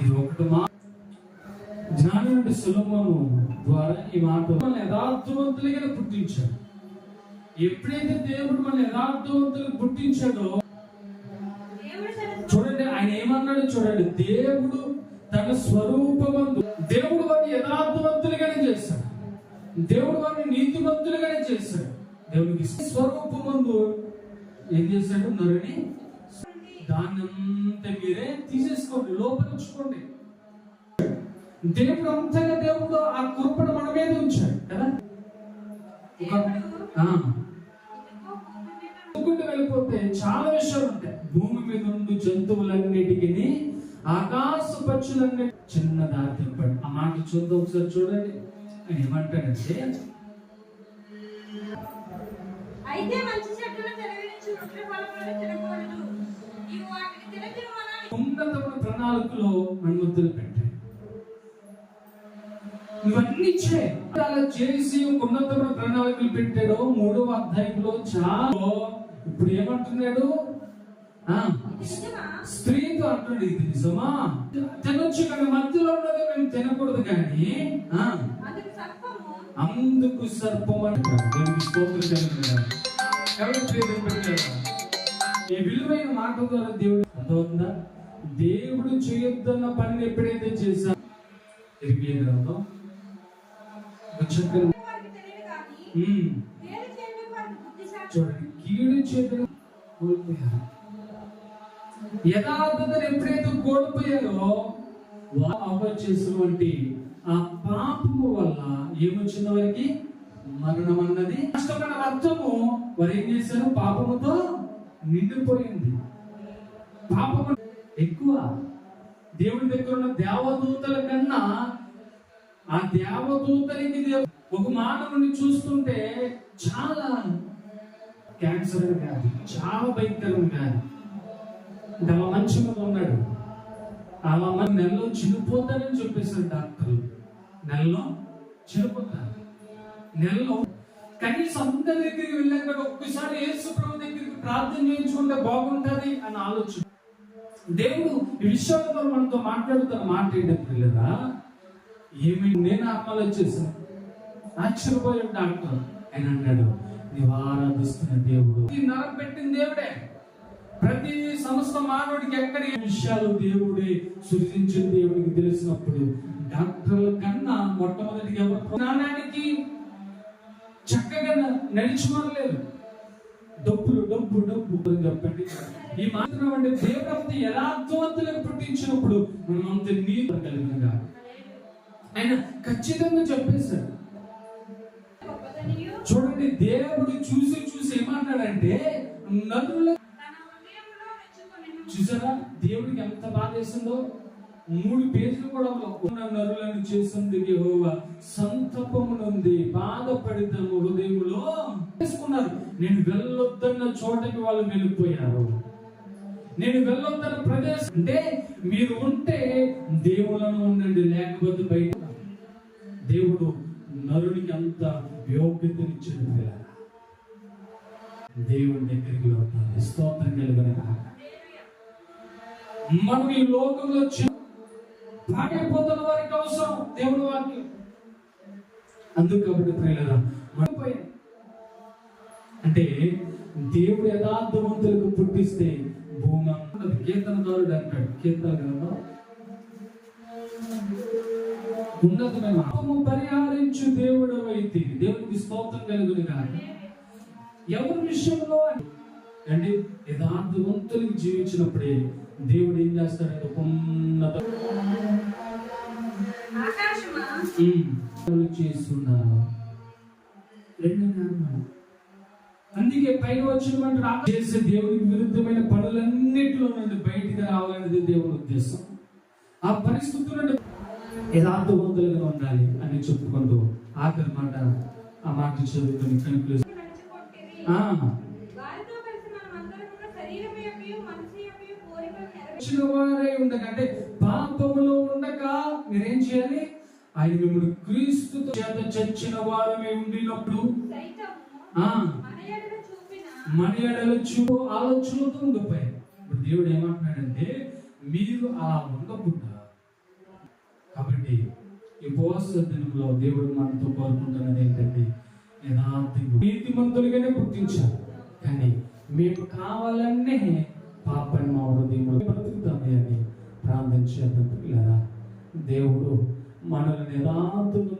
ఇది ఒకటి మా జ్ఞానుడి సులభము ద్వారా ఈ మాట మన యథార్థవంతులుగా పుట్టించాడు. ఎప్పుడైతే దేవుడు మన యథార్థవంతులు పుట్టించాడో చూడండి ఆయన ఏమన్నాడు చూడండి. దేవుడు తన స్వరూపమందు దేవుడు వారిని యథార్థవంతులుగానే చేశాడు. దేవుడు వారిని నీతివంతులుగానే చేశాడు. దేవునికి స్వరూపమందు ఏం చేశాడు? నరుని దాన్నంతా మీరే తీసేసుకోండి లోపరుచుకోండి దేవుడు అంతగా దేవుడు ఆ కృపను మన మీద ఉంచాడు కదా? ఒక- వెళ్ళిపోతే చాలా విషయాలు ఉంటాయి. భూమి మీద ఉండు జంతువులన్నిటికీ ఆకాశ పక్షులన్నీ చిన్న దారి తెంపండి ఆ మాట చూద్దాం ఒకసారి చూడండి. ఆయన ఏమంటాడంటే అయితే మంచి చెట్టును తెలివించి వృక్ష ఫలములను తినకూడదు. ఉన్నతమైన ప్రణాళికలో అనుమతులు పెట్టాడు. ఇవన్నీ అలా చేసి ఉన్నతమైన ప్రణాళికలు పెట్టాడు మూడవ అధ్యాయంలో చాలా ఇప్పుడు ఏమంటున్నాడు? స్త్రీతో అంటాడు ఇది నిజమా? తినొచ్చు కానీ మధ్యలో ఉన్నది మేము తినకూడదు కానీ అందుకు సర్పము అందుకు సర్పం అంటాడు దేవునికి స్తోత్రం కలుగుతుంది ద్వారా దేవుడు అర్థమవుతుందా దేవుడు చేయొద్దన్న పనిని ఎప్పుడైతే చేశా తిరిగి గ్రంథం ఒక చూడండి కీడు చేతులు కోల్పోయారు. యథార్థతను ఎప్పుడైతే కోల్పోయారో వా- చేసినటువంటి ఆ పాపము వల్ల ఏమొచ్చింది వారికి? మరణం అన్నది. కష్టమైన అర్థము వారు ఏం చేశారు? పాపముతో నిండిపోయింది. పాపము ఎక్కువ. దేవుడి దగ్గర ఉన్న దేవదూతల కన్నా ఆ దేవదూతలకి దేవ- ఒక మానవుని చూస్తుంటే చాలా క్యాన్సర్ అని కాదు చాలా భయంకరం కాదు. ఇంకా అలా మంచి మీద ఉన్నాడు. అలా మన నెలలో చనిపోతాడని చెప్పేశారు డాక్టర్లు. నెలలో చనిపోతారు. నెలలో కనీసం అందరి దగ్గరికి వెళ్ళాక ఒక్కసారి యేసు ప్రభు దగ్గరికి ప్రార్థన చేయించుకుంటే బాగుంటుంది అని ఆలోచన. దేవుడు ఈ విషయంలో మనతో మాట్లాడుతున్న మాట ఏంటంటే లేదా ఏమి నేను ఆత్మలో వచ్చేసాను ఆశ్చర్యపోయాడు డాక్టర్ ఆయన అన్నాడు నీవు ఆరాధిస్తున్న దేవుడు. ఈ నరం పెట్టిన దేవుడే. ప్రతి సంస్థ మానవుడికి ఎక్కడ విషయాలు దేవుడే సృజించిన దేవుడికి తెలిసినప్పుడు డాక్టర్ల కన్నా మొట్టమొదటిగా ఎవరు? జ్ఞానానికి చక్కగా నడుచుకోలేరు డబ్బులు డబ్బు డబ్బు అని చెప్పండి ఈ మాత్రం అంటే దేవుడు యథార్థవంతులకు పుట్టించినప్పుడు మనం అంత నీతి కలిగినగా. ఆయన ఖచ్చితంగా చెప్పేశాడు చూడండి దేవుడు చూసి చూసి ఏమన్నాడంటే నదుల చూసారా? దేవుడికి ఎంత బాధేసిందో మూడు పేజీలు కూడా ఉన్న నరులను చేసింది యహోవా. సంతపము నుండి బాధపడి తమ చేసుకున్నారు. నేను వెళ్ళొద్దన్న చోటకి వాళ్ళు వెళ్ళిపోయారు. నేను వెళ్ళొద్దన్న ప్రదేశం అంటే మీరు ఉంటే దేవులను ఉండండి లేకపోతే బయట. దేవుడు నరునికి అంత యోగ్యతనిచ్చిన పిల్లల దేవుడి దగ్గరికి వెళ్తాను స్తోత్రం కలిగిన మనం ఈ లోకంలో చి- పాడైపోతున్న వారికి అవసరం. దేవుడి వాక్యం. అందుకు కాబట్టి ప్రియులరా అంటే దేవుడు యథార్థవంతులకు పుట్టిస్తే భూమి కీర్తనదారుడు అంటాడు. కీర్తన గ్రంథం ఉన్నతమైన పరిహారించు దేవుడు అయితే దేవుడికి స్తోత్రం కలుగును కాదు ఎవరి విషయంలో అంటే యథార్థవంతులకు జీవించినప్పుడే దేవుడు ఏం చేస్తాడంటే ఉన్నత చేస్తున్నారు రెండు. అందుకే పైన వచ్చిన చేసే దేవునికి విరుద్ధమైన పనులన్నిటిలో నుండి బయటికి రావాలనేది దేవుని ఉద్దేశం. ఆ పరిస్థితుల నుండి యథార్థవంతులుగా ఉండాలి అని చెప్పుకుంటూ ఆఖరి మాట ఆ మాట చదువుకొని కన్క్లూజన్ వారే అంటే పాపములో ఉండక మీరేం చేయాలి? ఆయన మిమ్మల్ని క్రీస్తుతో చేత చచ్చిన వారమే ఉండినప్పుడు మన ఎడల చూపు ఆలోచనలతో ఉండిపోయాయి ఇప్పుడు దేవుడు ఏమంటున్నాడంటే మీరు అలా ఉండకుండా. కాబట్టి ఈ ఉపవాస దినంలో దేవుడు మనతో కోరుకుంటున్నది ఏంటంటే యథార్థంగా నీతిమంతులుగానే గుర్తించారు కానీ మేము కావాలనే మా హృదయంలో బ్రతుకుతామే అని ప్రార్థన చేద్దాం పిల్లరా. దేవుడు మనల్ని యథార్థంగా